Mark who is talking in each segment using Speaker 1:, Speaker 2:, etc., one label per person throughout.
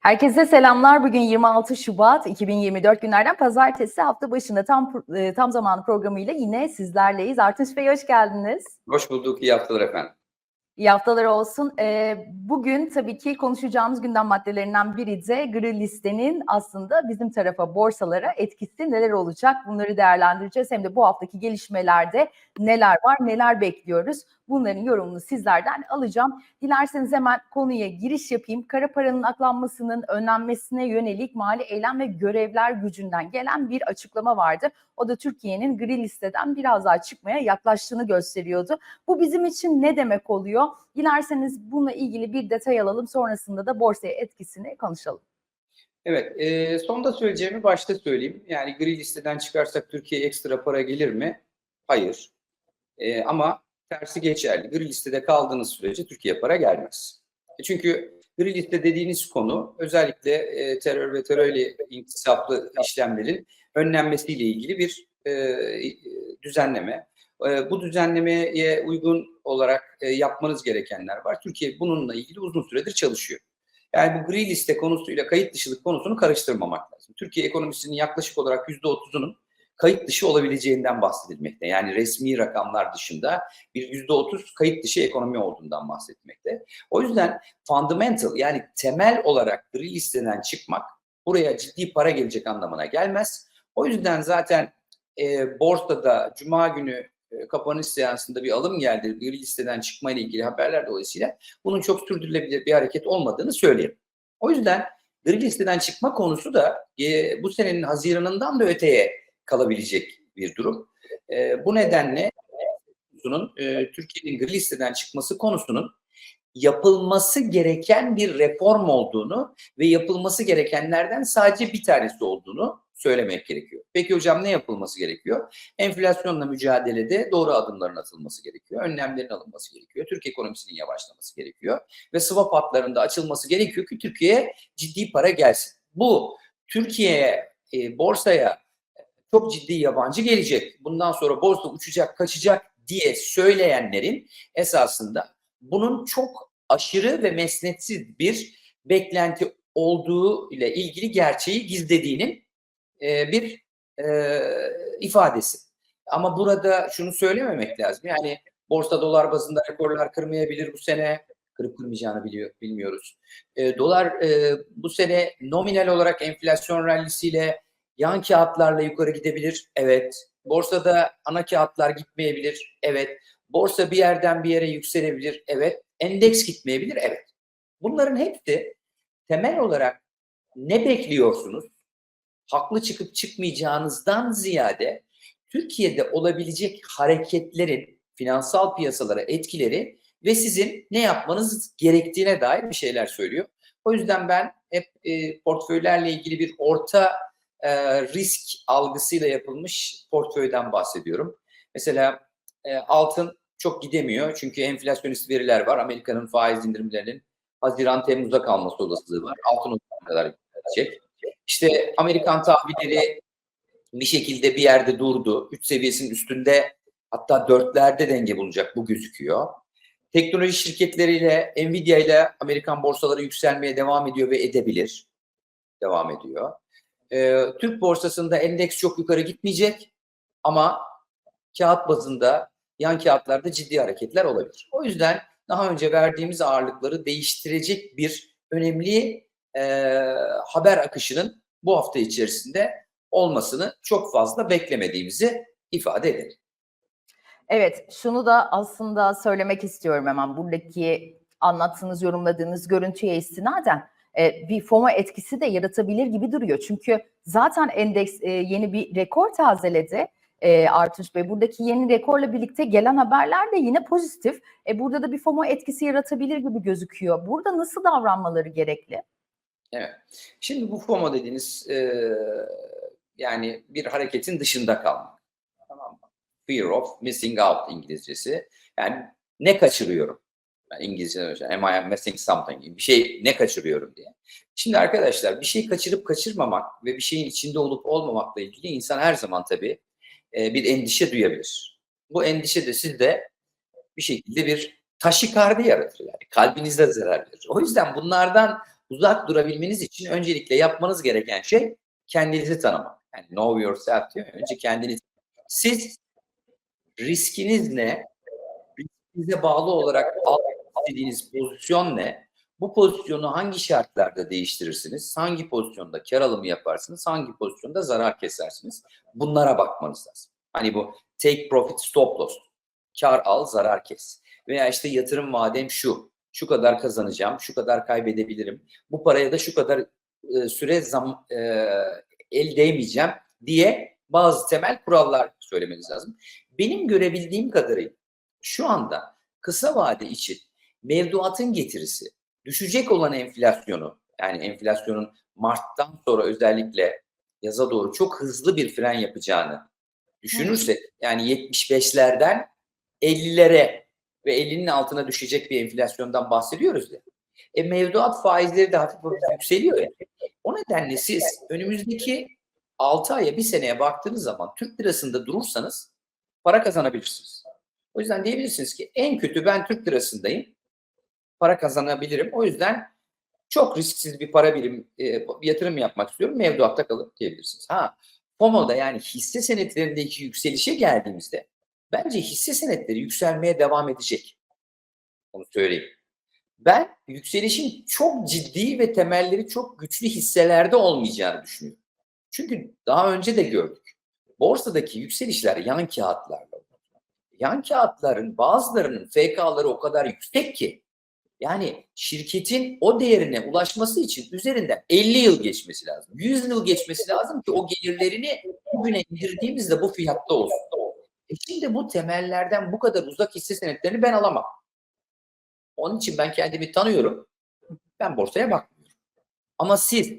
Speaker 1: Herkese selamlar. Bugün 26 Şubat 2024 günlerden pazartesi hafta başında tam e, tam zamanlı programıyla yine sizlerleyiz. Artunç Bey hoş geldiniz.
Speaker 2: Hoş bulduk. İyi haftalar efendim.
Speaker 1: İyi haftalar olsun. Ee, bugün tabii ki konuşacağımız gündem maddelerinden biri de gri listenin aslında bizim tarafa borsalara etkisi neler olacak bunları değerlendireceğiz. Hem de bu haftaki gelişmelerde neler var neler bekliyoruz bunların yorumunu sizlerden alacağım. Dilerseniz hemen konuya giriş yapayım. Kara paranın aklanmasının önlenmesine yönelik mali eylem ve görevler gücünden gelen bir açıklama vardı. O da Türkiye'nin gri listeden biraz daha çıkmaya yaklaştığını gösteriyordu. Bu bizim için ne demek oluyor? Dilerseniz bununla ilgili bir detay alalım. Sonrasında da borsaya etkisini konuşalım.
Speaker 2: Evet, e, sonda söyleyeceğimi başta söyleyeyim. Yani gri listeden çıkarsak Türkiye'ye ekstra para gelir mi? Hayır. E, ama tersi geçerli. Gri listede kaldığınız sürece Türkiye para gelmez. E çünkü gri liste dediğiniz konu özellikle e, terör ve terörle intisaplı işlemlerin önlenmesiyle ilgili bir e, düzenleme. E, bu düzenlemeye uygun olarak e, yapmanız gerekenler var. Türkiye bununla ilgili uzun süredir çalışıyor. Yani bu gri liste konusuyla kayıt dışılık konusunu karıştırmamak lazım. Türkiye ekonomisinin yaklaşık olarak %30'unun kayıt dışı olabileceğinden bahsedilmekte. Yani resmi rakamlar dışında bir yüzde otuz kayıt dışı ekonomi olduğundan bahsetmekte. O yüzden fundamental yani temel olarak gri listeden çıkmak buraya ciddi para gelecek anlamına gelmez. O yüzden zaten e, borsada cuma günü e, kapanış seansında bir alım geldi. Gri listeden çıkma ile ilgili haberler dolayısıyla bunun çok sürdürülebilir bir hareket olmadığını söyleyeyim. O yüzden gri listeden çıkma konusu da e, bu senenin Haziran'ından da öteye kalabilecek bir durum. E, bu nedenle e, Türkiye'nin gri listeden çıkması konusunun yapılması gereken bir reform olduğunu ve yapılması gerekenlerden sadece bir tanesi olduğunu söylemek gerekiyor. Peki hocam ne yapılması gerekiyor? Enflasyonla mücadelede doğru adımların atılması gerekiyor. Önlemlerin alınması gerekiyor. Türk ekonomisinin yavaşlaması gerekiyor. Ve swap hatlarında açılması gerekiyor ki Türkiye'ye ciddi para gelsin. Bu Türkiye'ye, e, borsaya çok ciddi yabancı gelecek. Bundan sonra borsa uçacak, kaçacak diye söyleyenlerin esasında bunun çok aşırı ve mesnetsiz bir beklenti olduğu ile ilgili gerçeği gizlediğinin e, bir e, ifadesi. Ama burada şunu söylememek lazım. Yani borsa dolar bazında rekorlar kırmayabilir bu sene. Kırıp kırmayacağını biliyor, bilmiyoruz. E, dolar e, bu sene nominal olarak enflasyon rallisiyle yan kağıtlarla yukarı gidebilir. Evet. Borsada ana kağıtlar gitmeyebilir. Evet. Borsa bir yerden bir yere yükselebilir. Evet. Endeks gitmeyebilir. Evet. Bunların hepsi temel olarak ne bekliyorsunuz? Haklı çıkıp çıkmayacağınızdan ziyade Türkiye'de olabilecek hareketlerin finansal piyasalara etkileri ve sizin ne yapmanız gerektiğine dair bir şeyler söylüyor. O yüzden ben hep e, portföylerle ilgili bir orta e, risk algısıyla yapılmış portföyden bahsediyorum. Mesela e, altın çok gidemiyor çünkü enflasyonist veriler var. Amerika'nın faiz indirimlerinin Haziran Temmuz'a kalması olasılığı var. Altın o kadar gidecek. İşte Amerikan tahvilleri bir şekilde bir yerde durdu. 3 seviyesinin üstünde hatta dörtlerde denge bulacak bu gözüküyor. Teknoloji şirketleriyle Nvidia ile Amerikan borsaları yükselmeye devam ediyor ve edebilir. Devam ediyor. Ee, Türk borsasında endeks çok yukarı gitmeyecek ama kağıt bazında yan kağıtlarda ciddi hareketler olabilir. O yüzden daha önce verdiğimiz ağırlıkları değiştirecek bir önemli e, haber akışının bu hafta içerisinde olmasını çok fazla beklemediğimizi ifade edelim.
Speaker 1: Evet, şunu da aslında söylemek istiyorum hemen buradaki anlattığınız, yorumladığınız görüntüye istinaden e, bir FOMO etkisi de yaratabilir gibi duruyor. Çünkü zaten endeks e, yeni bir rekor tazeledi. E, Artunç Bey buradaki yeni rekorla birlikte gelen haberler de yine pozitif. E, burada da bir FOMO etkisi yaratabilir gibi gözüküyor. Burada nasıl davranmaları gerekli?
Speaker 2: Evet. Şimdi bu FOMO dediğiniz e, yani bir hareketin dışında kalmak. Tamam mı? Fear of missing out İngilizcesi. Yani ne kaçırıyorum? Yani İngilizce am I missing something bir şey ne kaçırıyorum diye. Şimdi arkadaşlar bir şey kaçırıp kaçırmamak ve bir şeyin içinde olup olmamakla ilgili insan her zaman tabii bir endişe duyabilir. Bu endişe de sizde bir şekilde bir taşikardi yaratır yani kalbinizde zarar verir. O yüzden bunlardan uzak durabilmeniz için öncelikle yapmanız gereken şey kendinizi tanımak. Yani know yourself diyor. Önce kendinizi. Siz riskiniz ne? Riskinize bağlı olarak almak istediğiniz pozisyon ne? Bu pozisyonu hangi şartlarda değiştirirsiniz? Hangi pozisyonda kar alımı yaparsınız? Hangi pozisyonda zarar kesersiniz? Bunlara bakmanız lazım. Hani bu take profit stop loss. Kar al, zarar kes. Veya işte yatırım vadem şu. Şu kadar kazanacağım, şu kadar kaybedebilirim. Bu paraya da şu kadar e, süre zam, e, el değmeyeceğim diye bazı temel kurallar söylemeniz lazım. Benim görebildiğim kadarıyla şu anda kısa vade için mevduatın getirisi düşecek olan enflasyonu yani enflasyonun Mart'tan sonra özellikle yaza doğru çok hızlı bir fren yapacağını düşünürsek yani 75'lerden 50'lere ve 50'nin altına düşecek bir enflasyondan bahsediyoruz ya. E mevduat faizleri de hafif hafif yükseliyor ya. O nedenle siz önümüzdeki 6 aya bir seneye baktığınız zaman Türk lirasında durursanız para kazanabilirsiniz. O yüzden diyebilirsiniz ki en kötü ben Türk lirasındayım. Para kazanabilirim. O yüzden çok risksiz bir para birim e, bir yatırım yapmak istiyorum. Mevduatta kalıp diyebilirsiniz. Ha FOMO'da yani hisse senetlerindeki yükselişe geldiğimizde bence hisse senetleri yükselmeye devam edecek. Onu söyleyeyim. Ben yükselişin çok ciddi ve temelleri çok güçlü hisselerde olmayacağını düşünüyorum. Çünkü daha önce de gördük. Borsadaki yükselişler yan kağıtlarla. Yan kağıtların bazılarının FK'ları o kadar yüksek ki yani şirketin o değerine ulaşması için üzerinden 50 yıl geçmesi lazım. 100 yıl geçmesi lazım ki o gelirlerini bugüne indirdiğimizde bu fiyatta olsun. E şimdi bu temellerden bu kadar uzak hisse senetlerini ben alamam. Onun için ben kendimi tanıyorum. Ben borsaya bakmıyorum. Ama siz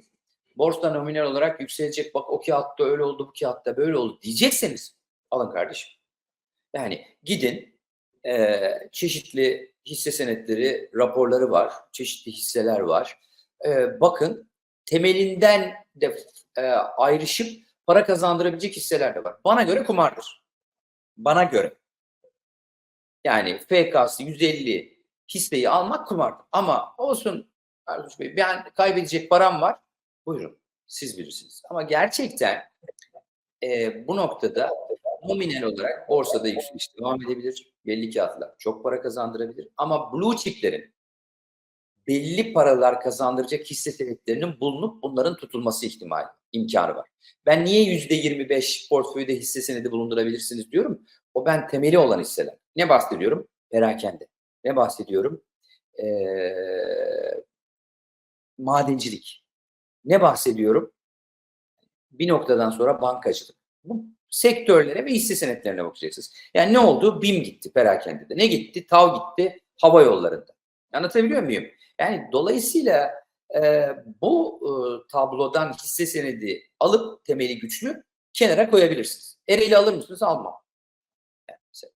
Speaker 2: borsa nominal olarak yükselecek bak o kağıtta öyle oldu bu kağıtta böyle oldu diyecekseniz alın kardeşim. Yani gidin eee, çeşitli hisse senetleri raporları var. Çeşitli hisseler var. Eee, bakın temelinden de eee, ayrışıp para kazandırabilecek hisseler de var. Bana göre kumardır. Bana göre. Yani FK'sı 150 hisseyi almak kumardır. Ama olsun Erdoğan Bey ben kaybedecek param var. Buyurun siz bilirsiniz. Ama gerçekten eee, bu noktada nominal olarak borsada yükseliş devam edebilir. Belli kağıtlar çok para kazandırabilir. Ama blue chiplerin belli paralar kazandıracak hisse senetlerinin bulunup bunların tutulması ihtimali, imkanı var. Ben niye yüzde 25 portföyde hisse senedi bulundurabilirsiniz diyorum. O ben temeli olan hisseler. Ne bahsediyorum? Perakende. Ne bahsediyorum? Ee, madencilik. Ne bahsediyorum? Bir noktadan sonra bankacılık. Bu sektörlere ve hisse senetlerine bakacaksınız. Yani ne oldu? BİM gitti perakendede. Ne gitti? TAV gitti hava yollarında. Anlatabiliyor muyum? Yani dolayısıyla e, bu e, tablodan hisse senedi alıp temeli güçlü kenara koyabilirsiniz. Ereğli alır mısınız? Almam. Yani mesela.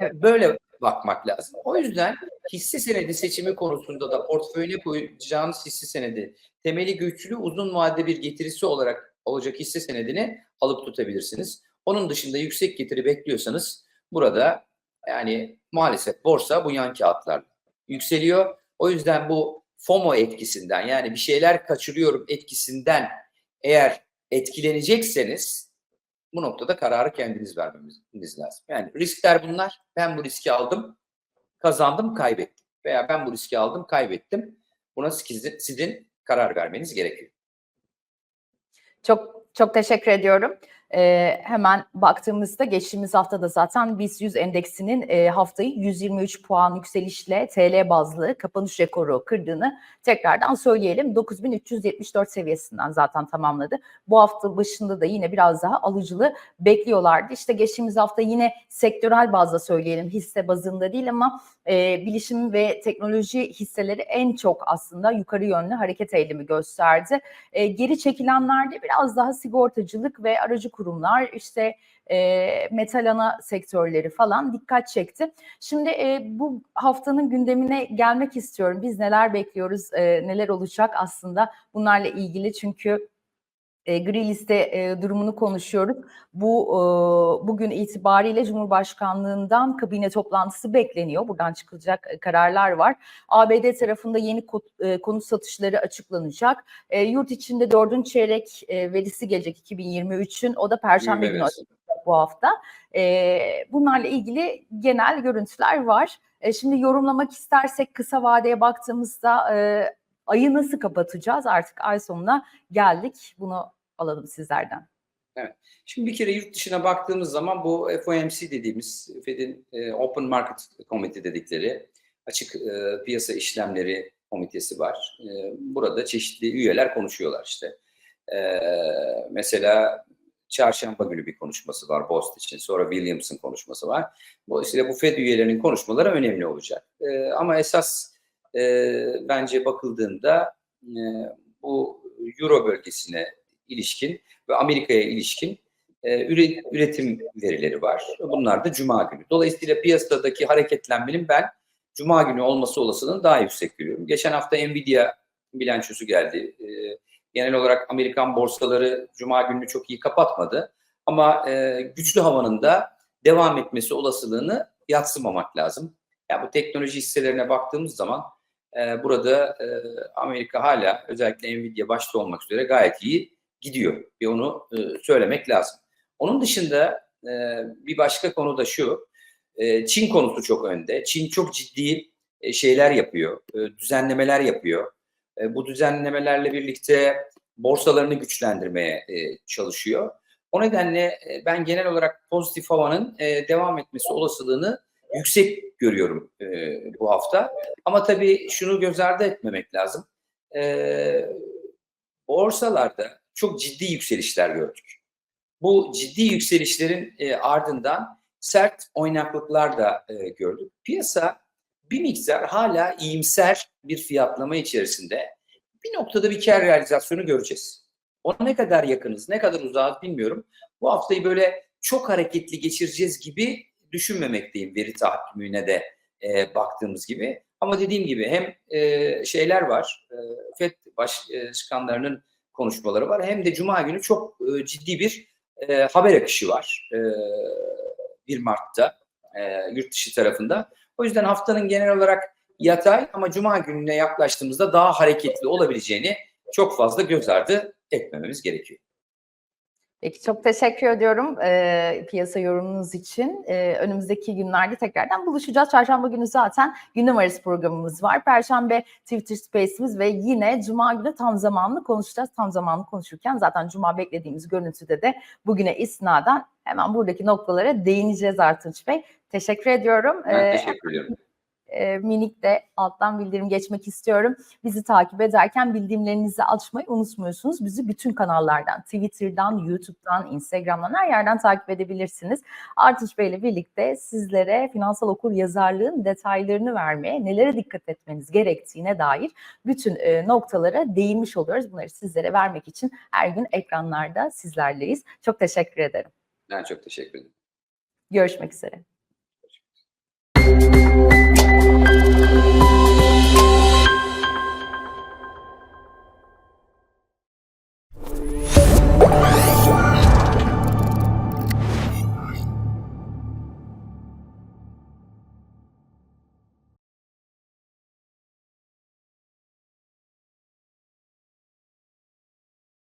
Speaker 2: E, böyle bakmak lazım. O yüzden hisse senedi seçimi konusunda da portföyüne koyacağınız hisse senedi temeli güçlü uzun vadede bir getirisi olarak olacak hisse senedini alıp tutabilirsiniz. Onun dışında yüksek getiri bekliyorsanız burada yani maalesef borsa bu yan kağıtlarla yükseliyor. O yüzden bu FOMO etkisinden yani bir şeyler kaçırıyorum etkisinden eğer etkilenecekseniz bu noktada kararı kendiniz vermeniz lazım. Yani riskler bunlar. Ben bu riski aldım, kazandım, kaybettim. Veya ben bu riski aldım, kaybettim. Buna sizin karar vermeniz gerekiyor.
Speaker 1: Çok çok teşekkür ediyorum. Ee, hemen baktığımızda geçtiğimiz haftada zaten BIST 100 endeksinin e, haftayı 123 puan yükselişle TL bazlı kapanış rekoru kırdığını tekrardan söyleyelim. 9374 seviyesinden zaten tamamladı. Bu hafta başında da yine biraz daha alıcılı bekliyorlardı. İşte geçtiğimiz hafta yine sektörel bazda söyleyelim hisse bazında değil ama e, bilişim ve teknoloji hisseleri en çok aslında yukarı yönlü hareket eğilimi gösterdi. E, geri çekilenlerde biraz daha sigortacılık ve aracı kurumlar işte e, metal ana sektörleri falan dikkat çekti. Şimdi e, bu haftanın gündemine gelmek istiyorum. Biz neler bekliyoruz, e, neler olacak aslında bunlarla ilgili çünkü e, gri liste e, durumunu konuşuyoruz. Bu e, bugün itibariyle Cumhurbaşkanlığından kabine toplantısı bekleniyor. Buradan çıkılacak e, kararlar var. ABD tarafında yeni ko- e, konut satışları açıklanacak. E, yurt içinde dördüncü çeyrek e, verisi gelecek 2023'ün. O da Perşembe günü açıklanacak bu hafta. E, bunlarla ilgili genel görüntüler var. E, şimdi yorumlamak istersek kısa vadeye baktığımızda e, ayı nasıl kapatacağız? Artık ay sonuna geldik. Bunu alalım sizlerden.
Speaker 2: Şimdi bir kere yurt dışına baktığımız zaman bu FOMC dediğimiz Fed'in e, Open Market Committee dedikleri açık e, piyasa işlemleri komitesi var. E, burada çeşitli üyeler konuşuyorlar işte. E, mesela çarşamba günü bir konuşması var Bost için. Sonra Williams'ın konuşması var. Dolayısıyla bu Fed üyelerinin konuşmaları önemli olacak. E, ama esas e, bence bakıldığında e, bu Euro bölgesine ilişkin ve Amerika'ya ilişkin e, üre- üretim verileri var. Bunlar da Cuma günü. Dolayısıyla piyasadaki hareketlenmenin ben Cuma günü olması olasılığını daha yüksek görüyorum. Geçen hafta Nvidia bilançosu geldi. E, genel olarak Amerikan borsaları Cuma gününü çok iyi kapatmadı. Ama e, güçlü havanın da devam etmesi olasılığını yatsımamak lazım. Ya bu teknoloji hisselerine baktığımız zaman e, burada e, Amerika hala özellikle Nvidia başta olmak üzere gayet iyi gidiyor. Bir onu e, söylemek lazım. Onun dışında e, bir başka konu da şu. Çin konusu çok önde. Çin çok ciddi şeyler yapıyor. düzenlemeler yapıyor. Bu düzenlemelerle birlikte borsalarını güçlendirmeye çalışıyor. O nedenle ben genel olarak pozitif havanın devam etmesi olasılığını yüksek görüyorum e, bu hafta. Ama tabii şunu göz ardı etmemek lazım. E, borsalarda çok ciddi yükselişler gördük. Bu ciddi yükselişlerin e, ardından sert oynaklıklar da e, gördük. Piyasa bir miktar hala iyimser bir fiyatlama içerisinde. Bir noktada bir kar realizasyonu göreceğiz. Ona ne kadar yakınız, ne kadar uzağız bilmiyorum. Bu haftayı böyle çok hareketli geçireceğiz gibi düşünmemekteyim veri tahakkümüne de e, baktığımız gibi. Ama dediğim gibi hem e, şeyler var, e, FED başkanlarının konuşmaları var. Hem de Cuma günü çok e, ciddi bir e, haber akışı var e, 1 Mart'ta e, yurt dışı tarafında. O yüzden haftanın genel olarak yatay ama Cuma gününe yaklaştığımızda daha hareketli olabileceğini çok fazla göz ardı etmememiz gerekiyor.
Speaker 1: Peki çok teşekkür ediyorum e, piyasa yorumunuz için. E, önümüzdeki günlerde tekrardan buluşacağız. Çarşamba günü zaten gündem arası programımız var. Perşembe Twitter Space'imiz ve yine Cuma günü tam zamanlı konuşacağız. Tam zamanlı konuşurken zaten Cuma beklediğimiz görüntüde de bugüne isnaden hemen buradaki noktalara değineceğiz Artunç Bey. Teşekkür ediyorum.
Speaker 2: Ben teşekkür ediyorum.
Speaker 1: E, minik de alttan bildirim geçmek istiyorum. Bizi takip ederken bildirimlerinizi açmayı unutmuyorsunuz. Bizi bütün kanallardan, Twitter'dan, YouTube'dan, Instagram'dan her yerden takip edebilirsiniz. Artunç Bey ile birlikte sizlere finansal okur yazarlığın detaylarını vermeye, nelere dikkat etmeniz gerektiğine dair bütün e, noktalara değinmiş oluyoruz. Bunları sizlere vermek için her gün ekranlarda sizlerleyiz. Çok teşekkür ederim.
Speaker 2: Ben çok teşekkür ederim.
Speaker 1: Görüşmek üzere.